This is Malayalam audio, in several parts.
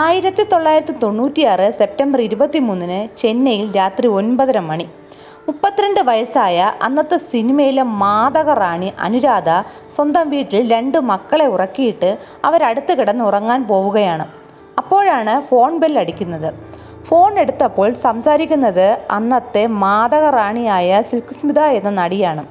ആയിരത്തി തൊള്ളായിരത്തി തൊണ്ണൂറ്റിയാറ് സെപ്റ്റംബർ ഇരുപത്തിമൂന്നിന് ചെന്നൈയിൽ രാത്രി ഒൻപതര മണി. മുപ്പത്തിരണ്ട് വയസ്സായ അന്നത്തെ സിനിമയിലെ മാതക റാണി അനുരാധ സ്വന്തം വീട്ടിൽ രണ്ട് മക്കളെ ഉറക്കിയിട്ട് അവരടുത്ത് കിടന്ന് ഉറങ്ങാൻ പോവുകയാണ്. അപ്പോഴാണ് ഫോൺ ബെൽ അടിക്കുന്നത്. ഫോൺ എടുത്തപ്പോൾ സംസാരിക്കുന്നത് അന്നത്തെ മാതക റാണിയായ സിൽക്ക് സ്മിത എന്ന നടിയാണ്.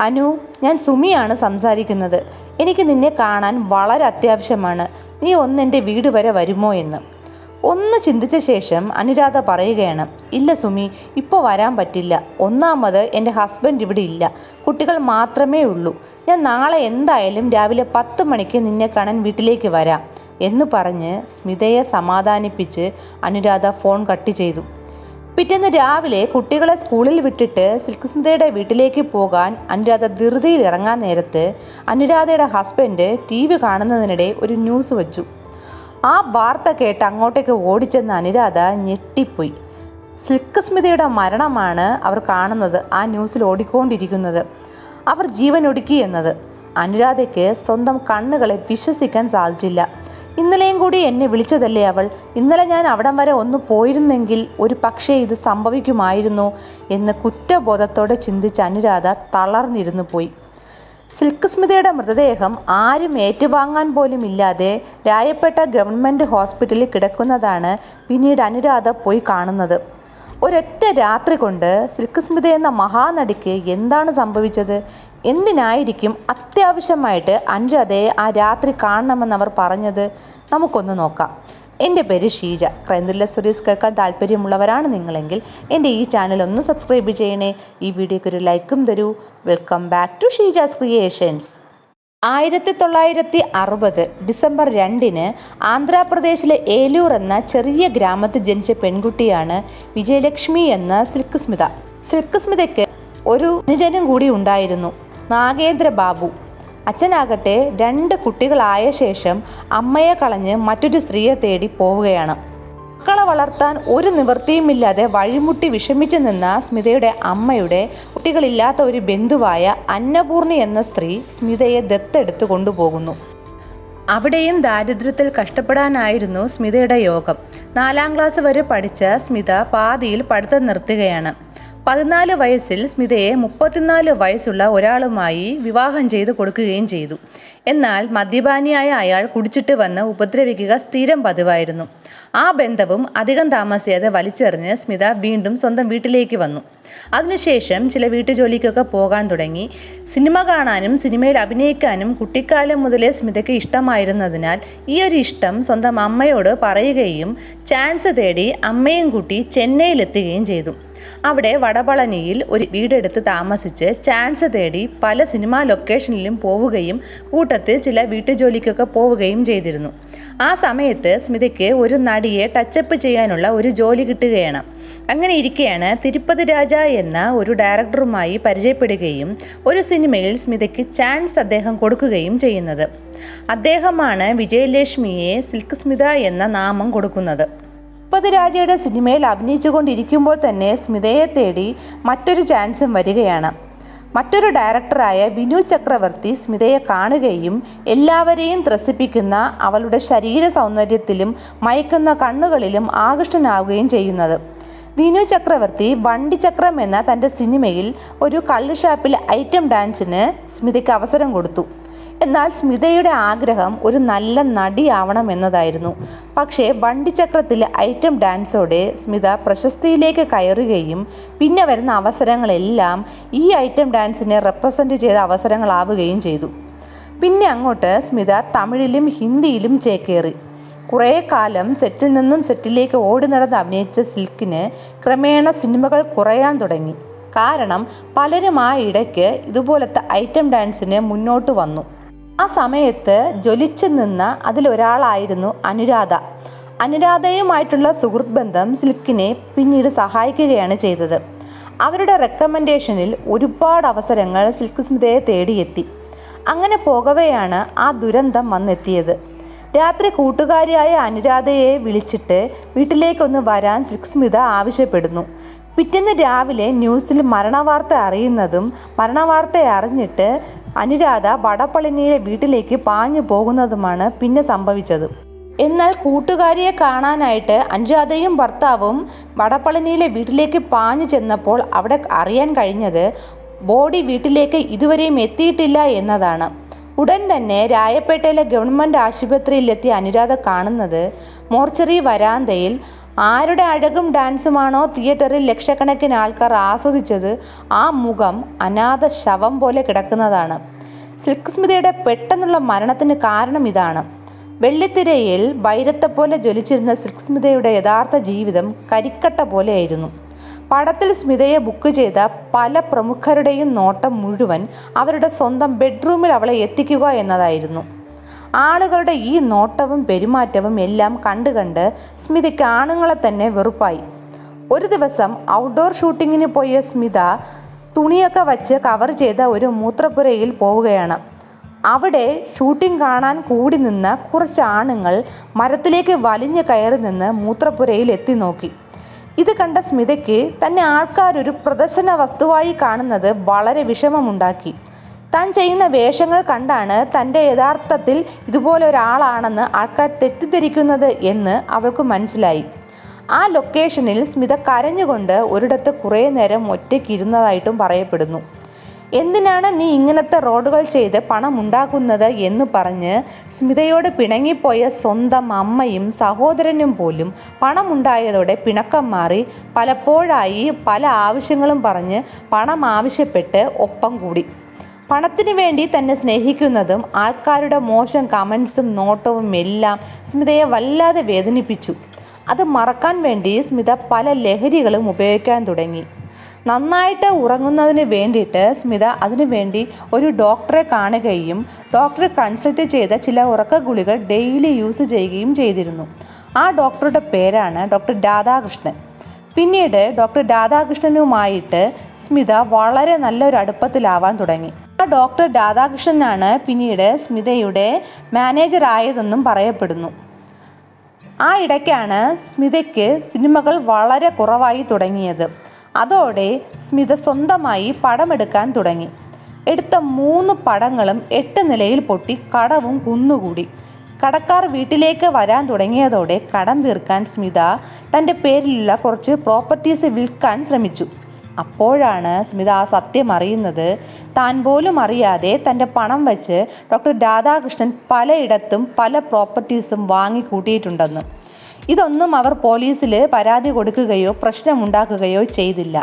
അനു ഞാൻ സുമിയാണ് സംസാരിക്കുന്നത്. എനിക്ക് നിന്നെ കാണാൻ വളരെ അത്യാവശ്യമാണ്. നീ ഒന്ന് എന്റെ വീട് വരെ വരുമോ എന്ന്. ഒന്ന് ചിന്തിച്ച ശേഷം അനുരാധ പറയുകയാണ് ഇല്ല സുമി ഇപ്പോൾ വരാൻ പറ്റില്ല. ഒന്നാമത് എന്റെ ഹസ്ബൻഡ് ഇവിടെ ഇല്ല. കുട്ടികൾ മാത്രമേ ഉള്ളൂ. ഞാൻ നാളെ എന്തായാലും രാവിലെ പത്ത് മണിക്ക് നിന്നെ കാണാൻ വീട്ടിലേക്ക് വരാം എന്ന് പറഞ്ഞ് സ്മിതയെ സമാധാനിപ്പിച്ച് അനുരാധ ഫോൺ കട്ട് ചെയ്തു. പിറ്റേന്ന് രാവിലെ കുട്ടികളെ സ്കൂളിൽ വിട്ടിട്ട് സിൽക്സ്മിതയുടെ വീട്ടിലേക്ക് പോകാൻ അനുരാധ ധൃതിയിൽ ഇറങ്ങാൻ നേരത്ത് അനുരാധയുടെ ഹസ്ബൻഡ് ടി വി കാണുന്നതിനിടെ ഒരു ന്യൂസ് വച്ചു. ആ വാർത്ത കേട്ട് അങ്ങോട്ടേക്ക് ഓടിച്ചെന്ന അനുരാധ ഞെട്ടിപ്പോയി. സിൽക്സ്മിതയുടെ മരണമാണ് അവർ കാണുന്നത് ആ ന്യൂസിൽ ഓടിക്കൊണ്ടിരിക്കുന്നത്. അവർ ജീവനൊടുക്കി എന്നത്. അനുരാധയ്ക്ക് സ്വന്തം കണ്ണുകളെ വിശ്വസിക്കാൻ സാധിച്ചില്ല. ഇന്നലെയും കൂടി എന്നെ വിളിച്ചതല്ലേ അവൾ? ഇന്നലെ ഞാൻ അവിടം വരെ ഒന്ന് പോയിരുന്നെങ്കിൽ ഒരു പക്ഷേ ഇത് സംഭവിക്കുമായിരുന്നു എന്ന് കുറ്റബോധത്തോടെ ചിന്തിച്ച അനുരാധ തളർന്നിരുന്നു പോയി. സിൽക്ക് സ്മിതയുടെ മൃതദേഹം ആരും ഏറ്റുവാങ്ങാൻ പോലും ഇല്ലാതെ രായപ്പെട്ട ഗവൺമെന്റ് ഹോസ്പിറ്റലിൽ കിടക്കുന്നതാണ് പിന്നീട് അനുരാധ പോയി കാണുന്നത്. ഒരൊറ്റ രാത്രി കൊണ്ട് സിൽക്ക് സ്മിത എന്ന മഹാനടിക്ക് എന്താണ് സംഭവിച്ചത്? എന്തിനായിരിക്കും അത്യാവശ്യമായിട്ട് അനുരാധയെ ആ രാത്രി കാണണമെന്നവർ പറഞ്ഞത്? നമുക്കൊന്ന് നോക്കാം. എന്റെ പേര് ഷീജ. ക്രൈംത്രില്ല സ്റ്റോറീസ് കേൾക്കാൻ താല്പര്യമുള്ളവരാണ് നിങ്ങളെങ്കിൽ എന്റെ ഈ ചാനൽ ഒന്ന് സബ്സ്ക്രൈബ് ചെയ്യണേ. ഈ വീഡിയോയ്ക്ക് ഒരു ലൈക്കും തരൂ. Welcome back to Sheejas creations. ആയിരത്തി തൊള്ളായിരത്തി അറുപത് ഡിസംബർ രണ്ടിന് ആന്ധ്രാപ്രദേശിലെ ഏലൂർ എന്ന ചെറിയ ഗ്രാമത്തിൽ ജനിച്ച പെൺകുട്ടിയാണ് വിജയലക്ഷ്മി എന്ന സിൽക്ക് സ്മിത സിൽക്ക് സ്മിതയ്ക്ക് ഒരു അനുജനും കൂടി ഉണ്ടായിരുന്നു നാഗേന്ദ്ര ബാബു. അച്ഛനാകട്ടെ രണ്ട് കുട്ടികളായ ശേഷം അമ്മയെ കളഞ്ഞ് മറ്റൊരു സ്ത്രീയെ തേടി പോവുകയാണ്. മക്കളെ വളർത്താൻ ഒരു നിവൃത്തിയുമില്ലാതെ വഴിമുട്ടി വിഷമിച്ചു നിന്ന സ്മിതയുടെ അമ്മയുടെ കുട്ടികളില്ലാത്ത ഒരു ബന്ധുവായ അന്നപൂർണി എന്ന സ്ത്രീ സ്മിതയെ ദത്തെടുത്തു കൊണ്ടുപോകുന്നു. അവിടെയും ദാരിദ്ര്യത്തിൽ കഷ്ടപ്പെടാനായിരുന്നു സ്മിതയുടെ യോഗം. നാലാം ക്ലാസ് വരെ പഠിച്ച സ്മിത പാതിയിൽ പഠിത്തം നിർത്തുകയാണ്. പതിനാല് വയസ്സിൽ സ്മിതയെ മുപ്പത്തിനാല് വയസ്സുള്ള ഒരാളുമായി വിവാഹം ചെയ്തു കൊടുക്കുകയും ചെയ്തു. എന്നാൽ മദ്യപാനിയായ അയാൾ കുടിച്ചിട്ട് വന്ന് ഉപദ്രവിക്കുക സ്ഥിരം പതിവായിരുന്നു. ആ ബന്ധവും അധികം താമസിയാതെ വലിച്ചെറിഞ്ഞ് സ്മിത വീണ്ടും സ്വന്തം വീട്ടിലേക്ക് വന്നു. അതിനുശേഷം ചില വീട്ടുജോലിക്കൊക്കെ പോകാൻ തുടങ്ങി. സിനിമ കാണാനും സിനിമയിൽ അഭിനയിക്കാനും കുട്ടിക്കാലം മുതലേ സ്മിതയ്ക്ക് ഇഷ്ടമായിരുന്നതിനാൽ ഈ ഒരു ഇഷ്ടം സ്വന്തം അമ്മയോട് പറയുകയും ചാൻസ് തേടി അമ്മയും കുട്ടി ചെന്നൈയിലെത്തുകയും ചെയ്തു. അവിടെ വടപളനിയിൽ ഒരു വീടെടുത്ത് താമസിച്ച് ചാൻസ് തേടി പല സിനിമാ ലൊക്കേഷനിലും പോവുകയും കൂട്ടത്തിൽ ചില വീട്ടുജോലിക്കൊക്കെ പോവുകയും ചെയ്തിരുന്നു. ആ സമയത്ത് സ്മിതയ്ക്ക് ഒരു നടിയെ ടച്ചപ്പ് ചെയ്യാനുള്ള ഒരു ജോലി കിട്ടുകയാണ്. അങ്ങനെ ഇരിക്കെയാണ് തിരുപ്പതി രാജ എന്ന ഒരു ഡയറക്ടറുമായി പരിചയപ്പെടുകയും ഒരു സിനിമയിൽ സ്മിതയ്ക്ക് ചാൻസ് അദ്ദേഹം കൊടുക്കുകയും ചെയ്യുന്നത്. അദ്ദേഹമാണ് വിജയലക്ഷ്മിയെ സിൽക്ക് സ്മിത എന്ന നാമം കൊടുക്കുന്നത്. മുപ്പത് രാജയുടെ സിനിമയിൽ അഭിനയിച്ചുകൊണ്ടിരിക്കുമ്പോൾ തന്നെ സ്മിതയെ തേടി മറ്റൊരു ചാൻസും വരികയാണ്. മറ്റൊരു ഡയറക്ടറായ ബിനു ചക്രവർത്തി സ്മിതയെ കാണുകയും എല്ലാവരെയും ത്രസിപ്പിക്കുന്ന അവളുടെ ശരീര സൗന്ദര്യത്തിലും മയക്കുന്ന കണ്ണുകളിലും ആകൃഷ്ടനാവുകയും ചെയ്യുന്നത്. വിനു ചക്രവർത്തി വണ്ടിചക്രം എന്ന തന്റെ സിനിമയിൽ ഒരു കള്ളുഷാപ്പിൽ ഐറ്റം ഡാൻസിന് സ്മിതയ്ക്ക് അവസരം കൊടുത്തു. എന്നാൽ സ്മിതയുടെ ആഗ്രഹം ഒരു നല്ല നടിയാവണം എന്നതായിരുന്നു. പക്ഷേ വണ്ടിച്ചക്രത്തിലെ ഐറ്റം ഡാൻസോടെ സ്മിത പ്രശസ്തിയിലേക്ക് കയറുകയും പിന്നെ വരുന്ന അവസരങ്ങളെല്ലാം ഈ ഐറ്റം ഡാൻസിനെ റെപ്രസെന്റ് ചെയ്ത അവസരങ്ങളാവുകയും ചെയ്തു. പിന്നെ അങ്ങോട്ട് സ്മിത തമിഴിലും ഹിന്ദിയിലും ചേക്കേറി. കുറേ കാലം സെറ്റിൽ നിന്നും സെറ്റിലേക്ക് ഓടി നടന്ന് അഭിനയിച്ച സിൽക്കിന് ക്രമേണ സിനിമകൾ കുറയാൻ തുടങ്ങി. കാരണം പലരും ആ ഇടയ്ക്ക് ഇതുപോലത്തെ ഐറ്റം ഡാൻസിന് മുന്നോട്ട് വന്നു. ആ സമയത്ത് ജ്വലിച്ചു നിന്ന അതിലൊരാളായിരുന്നു അനുരാധ. അനുരാധയുമായിട്ടുള്ള സുഹൃത്ത് ബന്ധം സിൽക്കിനെ പിന്നീട് സഹായിക്കുകയാണ് ചെയ്തത്. അവരുടെ റെക്കമെൻഡേഷനിൽ ഒരുപാട് അവസരങ്ങൾ സിൽക്ക് സ്മിതയെ തേടിയെത്തി. അങ്ങനെ പോകവെയാണ് ആ ദുരന്തം വന്നെത്തിയത്. രാത്രി കൂട്ടുകാരിയായ അനുരാധയെ വിളിച്ചിട്ട് വീട്ടിലേക്കൊന്ന് വരാൻ സിൽക്ക് സ്മിത ആവശ്യപ്പെടുന്നു. പിറ്റേന്ന് രാവിലെ ന്യൂസിൽ മരണവാർത്ത അറിയുന്നതും മരണവാർത്ത അറിഞ്ഞിട്ട് അനുരാധ വടപ്പളനിയിലെ വീട്ടിലേക്ക് പാഞ്ഞു പോകുന്നതുമാണ് പിന്നെ സംഭവിച്ചത്. എന്നാൽ കൂട്ടുകാരിയെ കാണാനായിട്ട് അനുരാധയും ഭർത്താവും വടപ്പളനിയിലെ വീട്ടിലേക്ക് പാഞ്ഞു ചെന്നപ്പോൾ അവിടെ അറിയാൻ കഴിഞ്ഞത് ബോഡി വീട്ടിലേക്ക് ഇതുവരെയും എത്തിയിട്ടില്ല എന്നതാണ്. ഉടൻ തന്നെ രായപ്പേട്ടയിലെ ഗവൺമെന്റ് ആശുപത്രിയിലെത്തിയ അനുരാധ കാണുന്നത് മോർച്ചറി വരാന്തയിൽ ആരുടെ അഴകും ഡാൻസുമാണോ തിയേറ്ററിൽ ലക്ഷക്കണക്കിന് ആൾക്കാർ ആസ്വദിച്ചത് ആ മുഖം അനാഥ ശവം പോലെ കിടക്കുന്നതാണ്. സിൽക്ക് സ്മിതയുടെ പെട്ടെന്നുള്ള മരണത്തിന് കാരണം ഇതാണ്. വെള്ളിത്തിരയിൽ വൈരത്തെപ്പോലെ ജ്വലിച്ചിരുന്ന സിൽക്ക് സ്മിതയുടെ യഥാർത്ഥ ജീവിതം കരിക്കട്ട പോലെയായിരുന്നു. പടത്തിൽ സ്മിതയെ ബുക്ക് ചെയ്ത പല പ്രമുഖരുടെയും നോട്ടം മുഴുവൻ അവരുടെ സ്വന്തം ബെഡ്റൂമിൽ അവളെ എത്തിക്കുക എന്നതായിരുന്നു. ആളുകളുടെ ഈ നോട്ടവും പെരുമാറ്റവും എല്ലാം കണ്ട് കണ്ട് സ്മിതയ്ക്ക് ആണുങ്ങളെ തന്നെ വെറുപ്പായി. ഒരു ദിവസം ഔട്ട്ഡോർ ഷൂട്ടിങ്ങിന് പോയ സ്മിത തുണിയൊക്കെ വച്ച് കവർ ചെയ്ത ഒരു മൂത്രപ്പുരയിൽ പോവുകയാണ്. അവിടെ ഷൂട്ടിംഗ് കാണാൻ കൂടി നിന്ന കുറച്ച് ആണുങ്ങൾ മരത്തിലേക്ക് വലിഞ്ഞു കയറി നിന്ന് മൂത്രപ്പുരയിൽ എത്തി നോക്കി. ഇത് കണ്ട സ്മിതയ്ക്ക് തന്നെ ആൾക്കാരൊരു പ്രദർശന വസ്തുവായി കാണുന്നത് വളരെ വിഷമമുണ്ടാക്കി. താൻ ചെയ്യുന്ന വേഷങ്ങൾ കണ്ടാണ് തന്റെ യഥാർത്ഥത്തിൽ ഇതുപോലെ ഒരാളാണെന്ന് ആൾക്കാർ തെറ്റിദ്ധരിക്കുന്നത് എന്ന് അവൾക്ക് മനസ്സിലായി. ആ ലൊക്കേഷനിൽ സ്മിത കരഞ്ഞുകൊണ്ട് ഒരിടത്ത് കുറേ നേരം ഒറ്റയ്ക്കിരുന്നതായിട്ടും പറയപ്പെടുന്നു. എന്തിനാണ് നീ ഇങ്ങനത്തെ റോഡുകൾ ചെയ്ത് പണം ഉണ്ടാക്കുന്നത് എന്ന് പറഞ്ഞ് സ്മിതയോട് പിണങ്ങിപ്പോയ സ്വന്തം അമ്മയും സഹോദരനും പോലും പണമുണ്ടായതോടെ പിണക്കം മാറി പലപ്പോഴായി പല ആവശ്യങ്ങളും പറഞ്ഞ് പണം ആവശ്യപ്പെട്ട് ഒപ്പം കൂടി. പണത്തിന് വേണ്ടി തന്നെ സ്നേഹിക്കുന്നതും ആൾക്കാരുടെ മോശം കമൻസും നോട്ടവും എല്ലാം സ്മിതയെ വല്ലാതെ വേദനിപ്പിച്ചു. അത് മറക്കാൻ വേണ്ടി സ്മിത പല ലഹരികളും ഉപയോഗിക്കാൻ തുടങ്ങി. നന്നായിട്ട് ഉറങ്ങുന്നതിന് വേണ്ടിയിട്ട് സ്മിത അതിനു വേണ്ടി ഒരു ഡോക്ടറെ കാണുകയും ഡോക്ടറെ കൺസൾട്ട് ചെയ്ത ചില ഉറക്ക ഗുളികൾ ഡെയിലി യൂസ് ചെയ്യുകയും ചെയ്തിരുന്നു. ആ ഡോക്ടറുടെ പേരാണ് ഡോക്ടർ രാധാകൃഷ്ണൻ. പിന്നീട് ഡോക്ടർ രാധാകൃഷ്ണനുമായിട്ട് സ്മിത വളരെ നല്ലൊരു അടുപ്പത്തിലാവാൻ തുടങ്ങി. ഡോക്ടർ രാധാകൃഷ്ണനാണ് പിന്നീട് സ്മിതയുടെ മാനേജറായതെന്നും പറയപ്പെടുന്നു. ആ ഇടയ്ക്കാണ് സ്മിതയ്ക്ക് സിനിമകൾ വളരെ കുറവായി തുടങ്ങിയത്. അതോടെ സ്മിത സ്വന്തമായി പടമെടുക്കാൻ തുടങ്ങി. എടുത്ത മൂന്ന് പടങ്ങളും എട്ട് നിലയിൽ പൊട്ടി കടവും കുന്നുകൂടി. കടക്കാർ വീട്ടിലേക്ക് വരാൻ തുടങ്ങിയതോടെ കടം തീർക്കാൻ സ്മിത തന്റെ പേരിലുള്ള കുറച്ച് പ്രോപ്പർട്ടീസ് വിൽക്കാൻ ശ്രമിച്ചു. അപ്പോഴാണ് സ്മിത ആ സത്യം അറിയുന്നത്. താൻ പോലും അറിയാതെ തന്റെ പണം വെച്ച് ഡോക്ടർ രാധാകൃഷ്ണൻ പലയിടത്തും പല പ്രോപ്പർട്ടീസും വാങ്ങിക്കൂട്ടിയിട്ടുണ്ടെന്ന്. ഇതൊന്നും അവർ പോലീസിൽ പരാതി കൊടുക്കുകയോ പ്രശ്നമുണ്ടാക്കുകയോ ചെയ്തില്ല.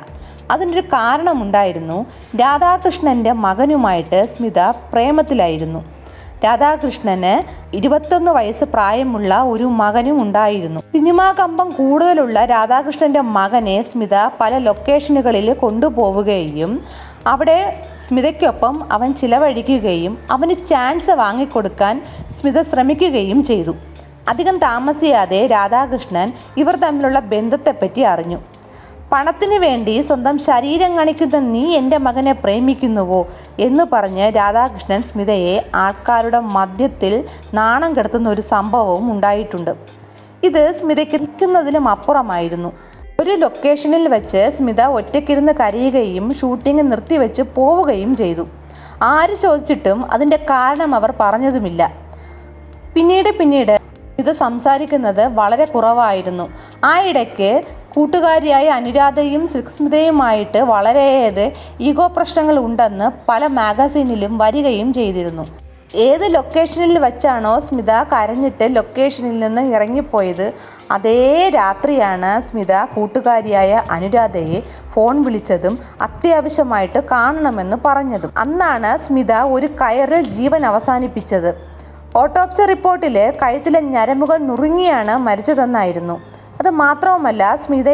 അതിനൊരു കാരണമുണ്ടായിരുന്നു. രാധാകൃഷ്ണന്റെ മകനുമായിട്ട് സ്മിത പ്രേമത്തിലായിരുന്നു. രാധാകൃഷ്ണന് ഇരുപത്തൊന്ന് വയസ്സ് പ്രായമുള്ള ഒരു മകനും ഉണ്ടായിരുന്നു. സിനിമാ കമ്പം കൂടുതലുള്ള രാധാകൃഷ്ണന്റെ മകനെ സ്മിത പല ലൊക്കേഷനുകളിൽ കൊണ്ടുപോവുകയും അവിടെ സ്മിതയ്ക്കൊപ്പം അവൻ ചിലവഴിക്കുകയും അവന് ചാൻസ് വാങ്ങിക്കൊടുക്കാൻ സ്മിത ശ്രമിക്കുകയും ചെയ്തു. അധികം താമസിയാതെ രാധാകൃഷ്ണൻ ഇവർ തമ്മിലുള്ള ബന്ധത്തെപ്പറ്റി അറിഞ്ഞു. പണത്തിന് വേണ്ടി സ്വന്തം ശരീരം കാണിക്കുന്ന നീ എന്റെ മകനെ പ്രേമിക്കുന്നുവോ എന്ന് പറഞ്ഞ് രാധാകൃഷ്ണൻ സ്മിതയെ ആൾക്കാരുടെ മധ്യത്തിൽ നാണം കെടുത്തുന്ന ഒരു സംഭവവും ഉണ്ടായിട്ടുണ്ട്. ഇത് സ്മിതയ്ക്കിരിക്കുന്നതിലും അപ്പുറമായിരുന്നു. ഒരു ലൊക്കേഷനിൽ വെച്ച് സ്മിത ഒറ്റയ്ക്കിരുന്ന് കരയുകയും ഷൂട്ടിംഗ് നിർത്തിവെച്ച് പോവുകയും ചെയ്തു. ആര് ചോദിച്ചിട്ടും അതിന്റെ കാരണം അവർ പറഞ്ഞതുമില്ല. പിന്നീട് പിന്നീട് ഇത് സംസാരിക്കുന്നത് വളരെ കുറവായിരുന്നു. ആ ഇടയ്ക്ക് കൂട്ടുകാരിയായ അനുരാധയും സുസ്മിതയുമായിട്ട് വളരെയേറെ ഈഗോ പ്രശ്നങ്ങൾ ഉണ്ടെന്ന് പല മാഗസീനിലും വരികയും ചെയ്തിരുന്നു. ഏത് ലൊക്കേഷനിൽ വെച്ചാണോ സ്മിത കരഞ്ഞിട്ട് ലൊക്കേഷനിൽ നിന്ന് ഇറങ്ങിപ്പോയത് അതേ രാത്രിയാണ് സ്മിത കൂട്ടുകാരിയായ അനുരാധയെ ഫോൺ വിളിച്ചതും അത്യാവശ്യമായിട്ട് കാണണമെന്ന് പറഞ്ഞതും. അന്നാണ് സ്മിത ഒരു കയറിൽ ജീവൻ അവസാനിപ്പിച്ചത്. ഓട്ടോപ്സി റിപ്പോർട്ടിൽ കഴുത്തിലെ ഞരമ്പുകൾ നുറുങ്ങിയാണ് മരിച്ചതെന്നായിരുന്നു. അത് മാത്രവുമല്ല സ്മിത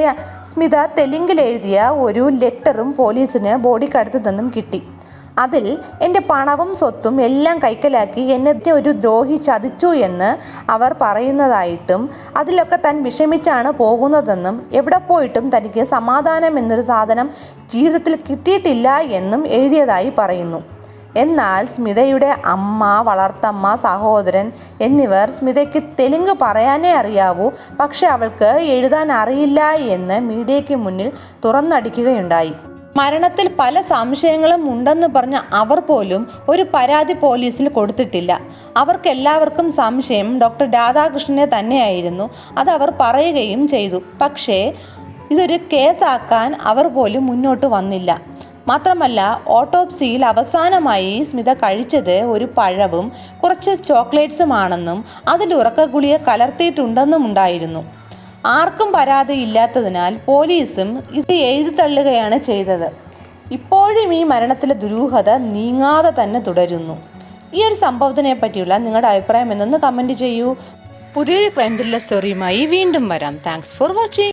സ്മിത തെലുങ്കിൽ എഴുതിയ ഒരു ലെറ്ററും പോലീസിന് ബോഡിക്കടുത്ത് നിന്നും കിട്ടി. അതിൽ എന്റെ പണവും സ്വത്തും എല്ലാം കൈക്കലാക്കി എന്നെ ഒരു ദ്രോഹി ചതിച്ചു എന്ന് അവർ പറയുന്നതായിട്ടും അതിലൊക്കെ താൻ വിഷമിച്ചാണ് പോകുന്നതെന്നും എവിടെ പോയിട്ടും തനിക്ക് സമാധാനം എന്നൊരു സാധനം ജീവിതത്തിൽ കിട്ടിയിട്ടില്ല എന്നും എഴുതിയതായി പറയുന്നു. എന്നാൽ സ്മിതയുടെ അമ്മ വളർത്തമ്മ സഹോദരൻ എന്നിവർ സ്മിതയ്ക്ക് തെലുങ്ക് പറയാനേ അറിയാവൂ. പക്ഷെ അവൾക്ക് എഴുതാൻ അറിയില്ല എന്ന് മീഡിയയ്ക്ക് മുന്നിൽ തുറന്നടിക്കുകയുണ്ടായി. മരണത്തിൽ പല സംശയങ്ങളും ഉണ്ടെന്ന് പറഞ്ഞ അവർ പോലും ഒരു പരാതി പോലീസിൽ കൊടുത്തിട്ടില്ല. അവർക്കെല്ലാവർക്കും സംശയം ഡോക്ടർ രാധാകൃഷ്ണനെ തന്നെയായിരുന്നു. അത് അവർ പറയുകയും ചെയ്തു. പക്ഷേ ഇതൊരു കേസാക്കാൻ അവർ പോലും മുന്നോട്ട് വന്നില്ല. മാത്രമല്ല ഓട്ടോപ്സിയിൽ അവസാനമായി സ്മിത കഴിച്ചത് ഒരു പഴവും കുറച്ച് ചോക്ലേറ്റ്സുമാണെന്നും അതിൽ ഉറക്കഗുളിക കലർത്തിയിട്ടുണ്ടെന്നും ഉണ്ടായിരുന്നു ആർക്കും പരാതിയില്ലാത്തതിനാൽ പോലീസും ഇത് എഴുതിത്തള്ളുകയാണ് ചെയ്തത്. ഇപ്പോഴും ഈ മരണത്തിലെ ദുരൂഹത നീങ്ങാതെ തന്നെ തുടരുന്നു. ഈ ഒരു സംഭവത്തിനെ പറ്റിയുള്ള നിങ്ങളുടെ അഭിപ്രായം എന്നൊന്ന് കമന്റ് ചെയ്യൂ. പുതിയൊരു ക്രൈം സ്റ്റോറിയുമായി വീണ്ടും വരാം. Thanks for watching.